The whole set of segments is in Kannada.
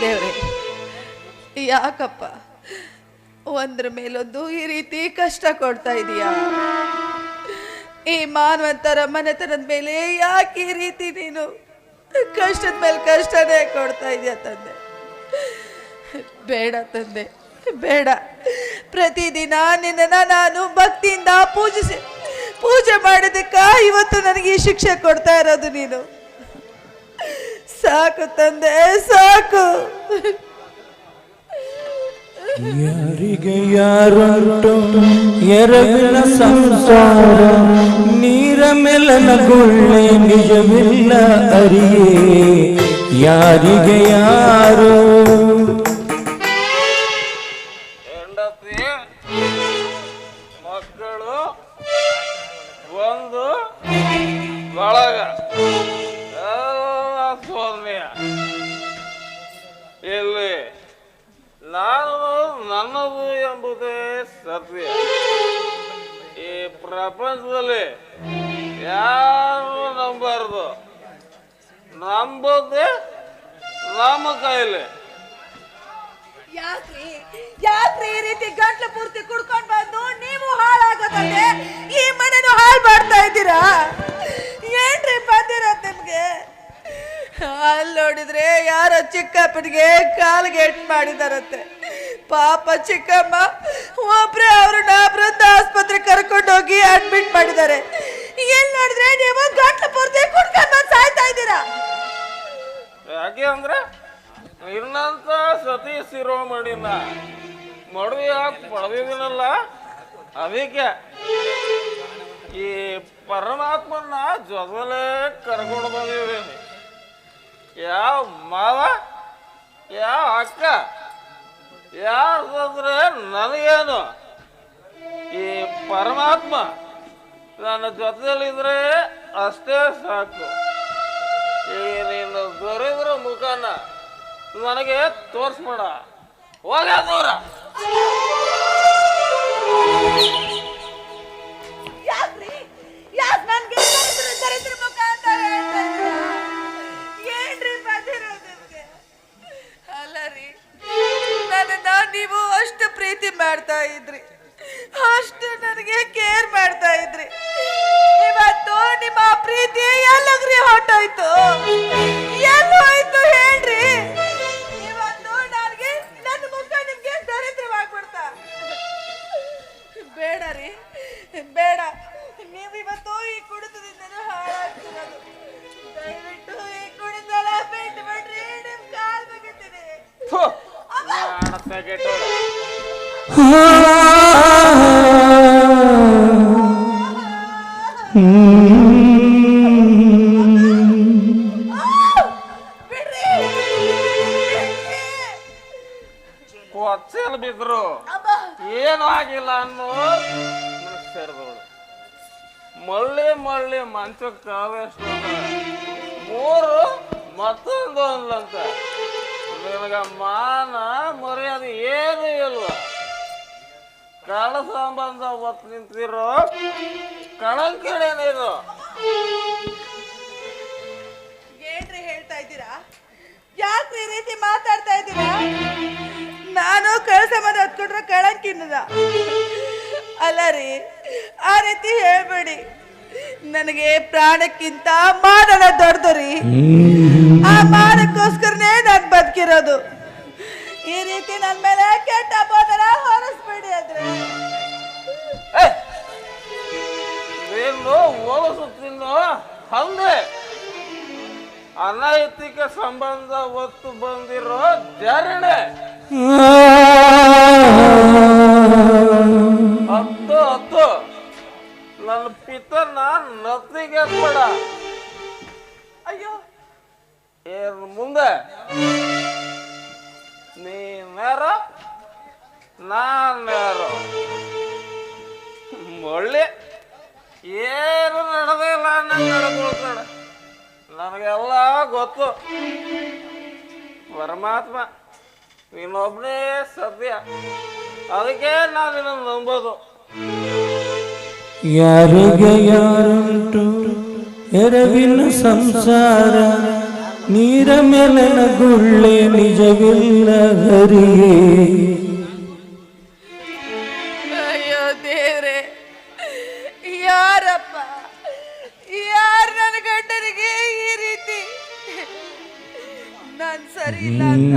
ದೇವ್ರೆ, ಯಾಕಪ್ಪ ಒಂದ್ರ ಮೇಲೊಂದು ಈ ರೀತಿ ಕಷ್ಟ ಕೊಡ್ತಾ ಇದೀಯಾ? ಈ ಮಾನವಂತರ ಮನೆತನದ ಮೇಲೆ ಯಾಕೆ ಈ ರೀತಿ ನೀನು ಕಷ್ಟದ ಮೇಲೆ ಕಷ್ಟನೇ ಕೊಡ್ತಾ ಇದೀಯ ತಂದೆ? ಬೇಡ ತಂದೆ, ಬೇಡ. ಪ್ರತಿದಿನ ನಿನ್ನ ನಾನು ಭಕ್ತಿಯಿಂದ ಪೂಜಿಸಿ ಪೂಜೆ ಮಾಡಿದಕ್ಕ ಇವತ್ತು ನನಗೆ ಈ ಶಿಕ್ಷೆ ಕೊಡ್ತಾ ಇರೋದು ನೀನು. ಸಾಕು ತಂದೆ, ಸಾಕು. ಯಾರಿಗೆ ಯಾರು ಎರವಿನ ಸಂಸಾರ, ನೀರ ಮೇಲನ ಗುಳ್ಳೆ ನಿಜವಿಲ್ಲ ಅರಿಯೇ. ಯಾರಿಗೆ ಯಾರು? ಇಲ್ಲಿ ನಾನು ನನ್ನದು ಎಂಬುದೇ ಸತ್ಯ. ಈ ಪ್ರಪಂಚದಲ್ಲಿ ಯಾರು ನಂಬಾರ್ದು ನಂಬೋದೇ ನಮ್ಮ ಕೈಲಿ ಯಾಕ್ರಿ? ರೀತಿ ಗಂಟ್ಲು ಪೂರ್ತಿ ಕುಡ್ಕೊಂಡ್ ಬಂದು ನೀವು ಹಾಳಾಗೋದಂತೆ ಈ ಮನೆನು ಹಾಳು ಮಾಡ್ತಾ ಇದ್ದೀರಾ ಏನ್ರಿ ಬಂದಿರೋದ್ ನಿಮ್ಗೆ ಅಲ್ಲಿ ನೋಡಿದ್ರೆ ಯಾರೋ ಚಿಕ್ಕಪ್ಪನಿಗೆ ಕಾಲ್ಗೆ ಎಟ್ ಮಾಡಿದಾರತ್ತೆ ಪಾಪ ಚಿಕ್ಕಮ್ಮ, ಒಬ್ರೇ ಅವ್ರನ್ನ ವೃದ್ಧ ಆಸ್ಪತ್ರೆ ಕರ್ಕೊಂಡೋಗಿ ಅಡ್ಮಿಟ್ ಮಾಡಿದ್ದಾರೆ. ಎಲ್ಲಿ ನೋಡಿದ್ರೆ ನೀವು ಗಂಟ್ಲು ಪೂರ್ತಿ ಕುಡ್ಕೊಂಡ್ ಬಂದು ಸಾಯ್ತಾ ಇದ್ದೀರಾ? ಯಾಕೆ ಅಂದ್ರೆ ನಿನ್ನಂತ ಸತಿ ಶಿರೋಮಣಿನ ಮಡುವೆ ಯಾಕೆ ಪಡೆದಿದ್ದೀನಲ್ಲ, ಅದಕ್ಕೆ ಈ ಪರಮಾತ್ಮನ ಜೊತೆಲೇ ಕರ್ಕೊಂಡು ಬಂದಿದ್ದೀನಿ. ಯಾವ ಮಾವ? ಯಾವ ಅಕ್ಕ? ಯಾರ್ದಂದ್ರೆ ನನಗೇನು? ಈ ಪರಮಾತ್ಮ ನನ್ನ ಜೊತೆಯಲ್ಲಿದ್ರೆ ಅಷ್ಟೇ ಸಾಕು. ಈ ನೀನು ದೊರೆದ್ರ ಮುಖನ ನನಗೆ ತೋರಿಸ್ಬೇಡ. ಹೋಗ ದೂರ. ಮಾಡ್ತಾ ಇದ್ರಿ. ಅಷ್ಟು ನನಗೆ ಕೇರ್ ಮಾಡ್ತಾ ಇದ್ರಿ. ಇವತ್ತು ನಿಮ್ಮ ಪ್ರೀತಿ ಎಲ್ಲಗ್ರಿ ಹೊಟ್ಟೋಯ್ತು ಕೊಚ್ಚಲ್ ಬಿದ್ರು ಏನು ಆಗಿಲ್ಲ ಅನ್ನೋ ಸೇರಿದವಳು ಮಳ್ಳಿ ಮಳ್ಳಿ ಮಂಚ ಕಾವೆಷ್ಟು ಮೂರು ಮತ್ತೊಂದು ಅಂದ್ಲಂತ. ನಿನಗ ಮಾನ, ಮರ್ಯಾದೆ ಏನು ಇಲ್ವ ಕಳ ಸಂಬಂಧ ಒತ್ತು ನಿಂತಿರೋ? ಕಳಂಕಿಣೆ ನೀನು ಏನ್ರಿ ಹೇಳ್ತಾ ಇದ್ದೀರಾ? ಯಾಕೆ ಈ ರೀತಿ ಮಾತಾಡ್ತಾ ಇದ್ದೀರಾ? ನಾನು ಕಳ ಸಂಬಂಧ ಹತ್ಕೊಂಡ್ರೆ ಕಳಂಕಿನ್ನದ ಅಲ್ಲ ರೀ, ಆ ರೀತಿ ಹೇಳ್ಬೇಡಿ. ನನಗೆ ಪ್ರಾಣಕ್ಕಿಂತ ಮಾಡಲ್ಲ ದೊಡ್ಡದು ರೀ. ಆ ಮಾಡಕ್ಕೋಸ್ಕರನೇ ನಾನು ಬದುಕಿರೋದು. ಈ ರೀತಿ ನನ್ನ ಮೇಲೆ ಕೆಟ್ಟ ಬೋಧನ ಹೊರಸ್ಬೇಡಿ ಅಂದ್ರೆ! ನೀನು ತಿನ್ನು ಹಂಗೆ. ಅನೈತಿಕ ಸಂಬಂಧ ಒತ್ತು ಬಂದಿರೋ ಜರಣೆ. ಹತ್ತು ಹತ್ತು. ನನ್ನ ಪಿತನ ನತ್ತಿಗೆ ಬೇಡ ಅಯ್ಯೋ. ಏನು ಮುಂದೆ? ನೀನ್ಯಾರೋ? ನಾನ್ಯಾರೋ? ಒಳ್ಳೆ. ಏನು ನಡೆದಿಲ್ಲ ನನ್ನ ನನಗೆಲ್ಲ ಗೊತ್ತು. ಪರಮಾತ್ಮ ನೀನೊಬ್ಬನೇ ಸತ್ಯ ಅದಕ್ಕೆ ನಾನು ನಿನ್ನ ನಂಬೋದು. ಯಾರಿಗೆ ಯಾರುಂಟು? ಎರವಿನ ಸಂಸಾರ. ನೀರ ಮೇಲನ ಗುಳ್ಳೆ ನಿಜವಿಲ್ಲ ಹರಿಯೇ. ಅಯ್ಯೋ ದೇವ್ರೆ ಯಾರಪ್ಪ ಯಾರು ನನ್ನ ಗಂಡನಿಗೆ ಈ ರೀತಿ? ನಾನ್ ಸರಿ ಇಲ್ಲ ಅಂತ.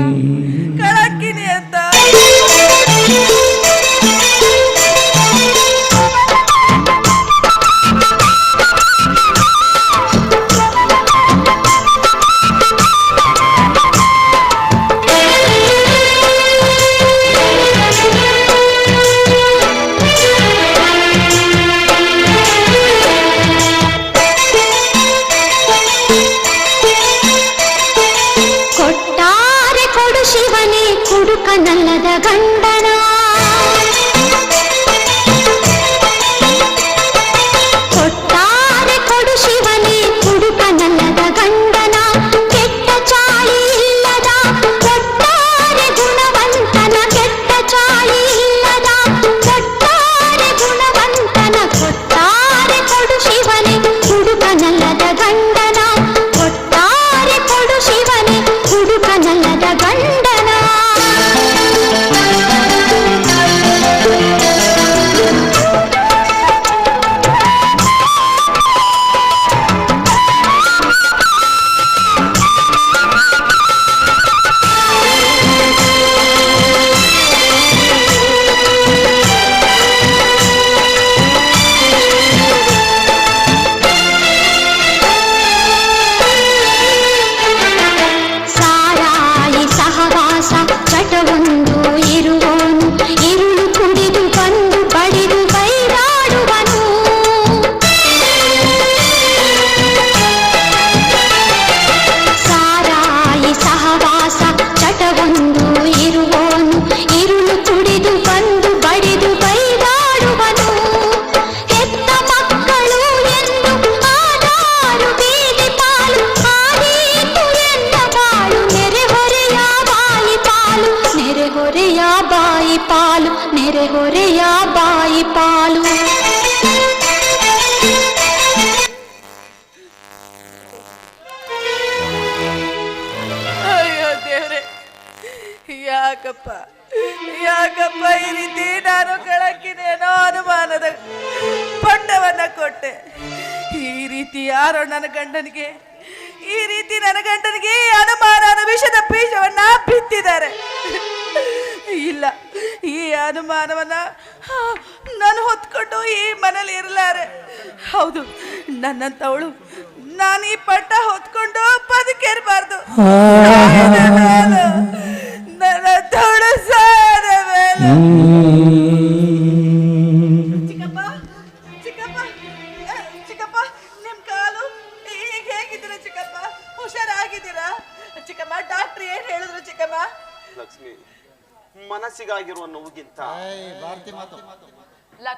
ಬಾಯಿ ಪಾಲು ನೆರೆಹೊರೆಯ ಬಾಯಿ ಪಾಲು ಅಯ್ಯೋ ದೇವ್ರೆ, ಯಾಕಪ್ಪ ಯಾಕಪ್ಪ ಈ ರೀತಿ ನಾನು ಕಳಕಿನೇನೋ ಅನುಮಾನದ ಪಟ್ಟವನ್ನ ಕೊಟ್ಟೆ. ಈ ರೀತಿ ಯಾರೋ ನನ್ನ ಗಂಡನಿಗೆ, ಈ ರೀತಿ ನನ್ನ ಗಂಡನಿಗೆ ಅನುಮಾನ ವಿಷದ ಬೀಜವನ್ನ ಬಿತ್ತಿದ್ದಾರೆ. ಇಲ್ಲ ಈ ಅನುಮಾನವನ್ನ ನಾನು ಹೊತ್ಕೊಂಡು ಈ ಮನೇಲಿ ಇರಲಾರೆ. ಹೌದು ನನ್ನಂತವಳು ನಾನು ಈ ಪಟ್ಟ ಹೊತ್ಕೊಂಡು ಬದುಕಿರಬಾರ್ದು ನನ್ನ ತವಳು ಸಾರ ಮೇಲೆ.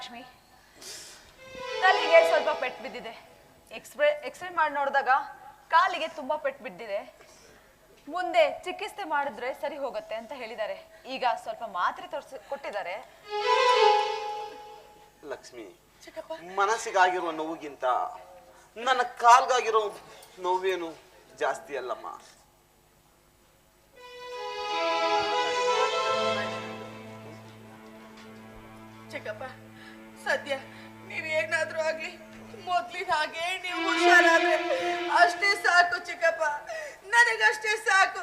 ಲಕ್ಷ್ಮಿ. ಕಾಲಿಗೆ ಸ್ವಲ್ಪ ಪೆಟ್ಟು ಬಿದ್ದಿದೆ. ಎಕ್ಸ್ರೇ ಎಕ್ಸ್ರೇ ಮಾಡಿ ನೋಡಿದಾಗ ಕಾಲಿಗೆ ತುಂಬಾ ಪೆಟ್ಟು ಬಿದ್ದಿದೆ. ಮುಂದೆ ಚಿಕಿತ್ಸೆ ಮಾಡಿದ್ರೆ ಸರಿ ಹೋಗುತ್ತೆ ಅಂತ ಹೇಳಿದ್ದಾರೆ. ಈಗ ಸ್ವಲ್ಪ ಮಾತ್ರೆ ತೋರಿಸಿ ಕೊಟ್ಟಿದ್ದಾರೆ. ಲಕ್ಷ್ಮಿ ಮನಸ್ಸಿಗಾಗಿರುವ ನೋವಿಗಿಂತ ನನ್ನ ಕಾಲ್ಗಾಗಿರೋ ನೋವೇನು ಜಾಸ್ತಿ ಅಲ್ಲಮ್ಮ. ಚಿಕ್ಕಪ್ಪ ಸದ್ಯ ನೀನ್ ಏನಾದ್ರೂ ಆಗ್ಲಿ, ಮೊದ್ಲಿನ ಹಾಗೆ ನೀವು ಹುಷಾರಾದ್ರೆ ಅಷ್ಟೇ ಸಾಕು ಚಿಕ್ಕಪ್ಪ. ನನಗಷ್ಟೇ ಸಾಕು.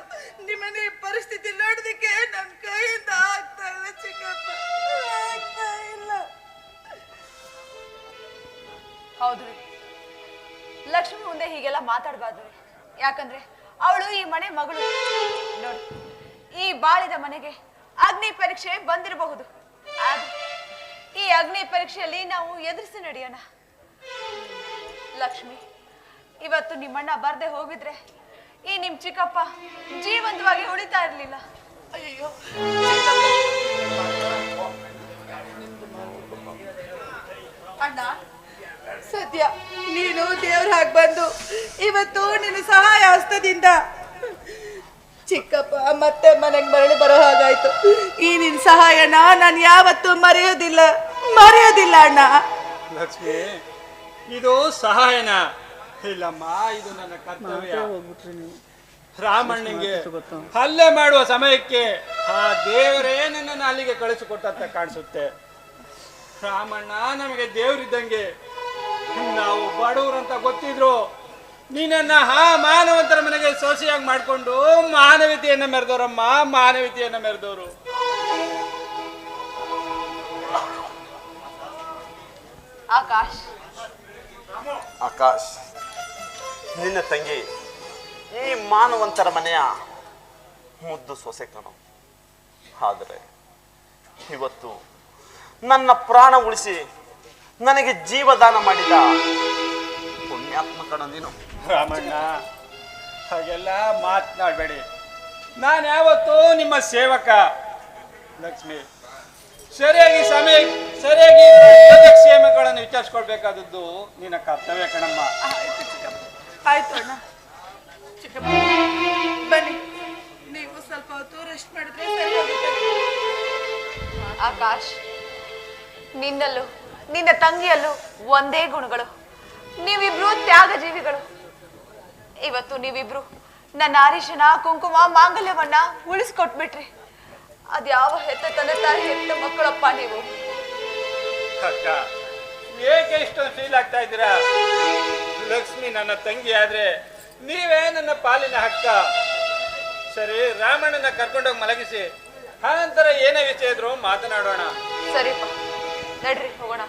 ನಿಮ್ಮನೆ ಈ ಪರಿಸ್ಥಿತಿ ನೋಡೋದಕ್ಕೆ ನನ್ನ ಕೈಯಿಂದ ಆಗ್ತಾ ಇಲ್ಲ ಚಿಕ್ಕಪ್ಪ. ಆಗ್ತಾ ಇಲ್ಲ. ಹೌದು ರೀ. ಲಕ್ಷ್ಮಿ ಮುಂದೆ ಹೀಗೆಲ್ಲ ಮಾತಾಡಬಾರ್ದು ಯಾಕಂದ್ರೆ ಅವಳು ಈ ಮನೆ ಮಗಳು. ನೋಡಿ, ಈ ಬಾಳಿದ ಮನೆಗೆ ಅಗ್ನಿ ಪರೀಕ್ಷೆ ಬಂದಿರಬಹುದು. ಆದ್ರೆ ಈ ಅಗ್ನಿ ಪರೀಕ್ಷೆಯಲ್ಲಿ ನಾವು ಎದುರಿಸಿ ನಡೆಯೋಣ. ಲಕ್ಷ್ಮಿ, ಇವತ್ತು ನಿಮ್ಮಣ್ಣ ಬರದೆ ಹೋಗಿದ್ರೆ ಈ ನಿಮ್ ಚಿಕ್ಕಪ್ಪ ಜೀವಂತವಾಗಿ ಉಳಿತಾ ಇರ್ಲಿಲ್ಲ. ಅಯ್ಯೋ ಅಣ್ಣ, ಸದ್ಯ ನೀನು ದೇವ್ರ ಹಾಗೆ ಬಂದು ಇವತ್ತು ನಿನ್ನ ಸಹಾಯ ಹಸ್ತದಿಂದ ಚಿಕ್ಕಪ್ಪ ಮತ್ತೆ ಮನೆಗೆ ಮರಳಿ ಬರೋ ಹಾಗಾಯ್ತು. ಈ ನಿನ್ನ ಸಹಾಯನ ನಾನು ಯಾವತ್ತೂ ಮರೆಯೋದಿಲ್ಲ. ಮರೆಯೋದಿಲ್ಲ ಅಣ್ಣ. ಲಕ್ಷ್ಮಿ ಇದು ಸಹಾಯನ. ಇಲ್ಲಮ್ಮ ಇದು ನನ್ನ ಕರ್ತವ್ಯ. ರಾಮಣ್ಣಿಗೆ ಹಲ್ಲೆ ಮಾಡುವ ಸಮಯಕ್ಕೆ ಆ ದೇವರೇ ನನ್ನನ್ನು ಅಲ್ಲಿಗೆ ಕಳಿಸಿಕೊಟ್ಟಂತ ಕಾಣಿಸುತ್ತೆ. ರಾಮಣ್ಣ ನಮಗೆ ದೇವರಿದ್ದಂಗೆ ನಾವು ಬಡವರಂತ ಗೊತ್ತಿದ್ರು. ನೀನನ್ನ ಹಾ ಮಾನವಂತರ ಮನೆಗೆ ಸೊಸೆಯಾಗಿ ಮಾಡ್ಕೊಂಡು ಮಾನವೀಯತೆಯನ್ನ ಮೆರೆದವರಮ್ಮ ಮಾನವೀಯತೆಯನ್ನ ಮೆರೆದವರು. ಆಕಾಶ್ ಆಕಾಶ್ ನಿನ್ನ ತಂಗಿ ಈ ಮಾನವಂತರ ಮನೆಯ ಮುದ್ದು ಸೊಸೆ ಕಣ. ಆದರೆ ಇವತ್ತು ನನ್ನ ಪ್ರಾಣ ಉಳಿಸಿ ನನಗೆ ಜೀವದಾನ ಮಾಡಿದ ಪುಣ್ಯಾತ್ಮ ಕಣ ನೀನು. ರಾಮಣ್ಣ ಹಾಗೆಲ್ಲ ಮಾತನಾಡಬೇಡಿ. ನಾನು ಯಾವತ್ತೂ ನಿಮ್ಮ ಸೇವಕ. ಲಕ್ಷ್ಮಿ ಸರಿಯಾಗಿ ಸಮಯ ಸರಿಯಾಗಿ ಕ್ಷೇಮಗಳನ್ನು ವಿಚಾರಿಸ್ಕೊಳ್ಬೇಕಾದದ್ದು ನಿನ್ನ ಕರ್ತವ್ಯ ಕಣಮ್ಮ. ಆಯ್ತು ಚಿಕ್ಕಪ್ಪ. ಆಯ್ತು ಅಣ್ಣ. ಚಿಕ್ಕಪ್ಪ ಬನ್ನಿ. ನೀವು ಸ್ವಲ್ಪ ಹೊತ್ತು ರೆಸ್ಟ್ ಮಾಡಿದ್ರೆ ಆಕಾಶ್ ನಿನ್ನಲ್ಲೂ ನಿನ್ನ ತಂಗಿಯಲ್ಲೂ ಒಂದೇ ಗುಣಗಳು. ನೀವಿಬ್ರು ತ್ಯಾಗ ಜೀವಿಗಳು ಇವತ್ತು ನೀವಿಬ್ರು ನನ್ನ ಅರಿಶಿನ ಕುಂಕುಮ ಮಾಂಗಲ್ಯವನ್ನ ಉಳಿಸ್ಕೊಟ್ಬಿಟ್ರಿ. ಅದ್ಯಾವ ಹೆತ್ತ ತಂದೆ ತಾಯಿ ಹೆತ್ತ ಮಕ್ಕಳಪ್ಪ ನೀವು? ಅಕ್ಕ ಏಕೆ ಇಷ್ಟೊಂದು ಫೀಲ್ ಆಗ್ತಾ ಇದ್ದೀರಾ? ಲಕ್ಷ್ಮಿ ನನ್ನ ತಂಗಿ ಆದ್ರೆ ನೀವೇ ನನ್ನ ಪಾಲಿನ ಹಕ್ಕ. ಸರಿ ರಾಮಣ್ಣನ ಕರ್ಕೊಂಡೋಗಿ ಮಲಗಿಸಿ. ಆನಂತರ ಏನೇ ವಿಷಯ ಇದ್ರು ಮಾತನಾಡೋಣ. ಸರಿಪ್ಪ. ನಡ್ರಿ ಹೋಗೋಣ.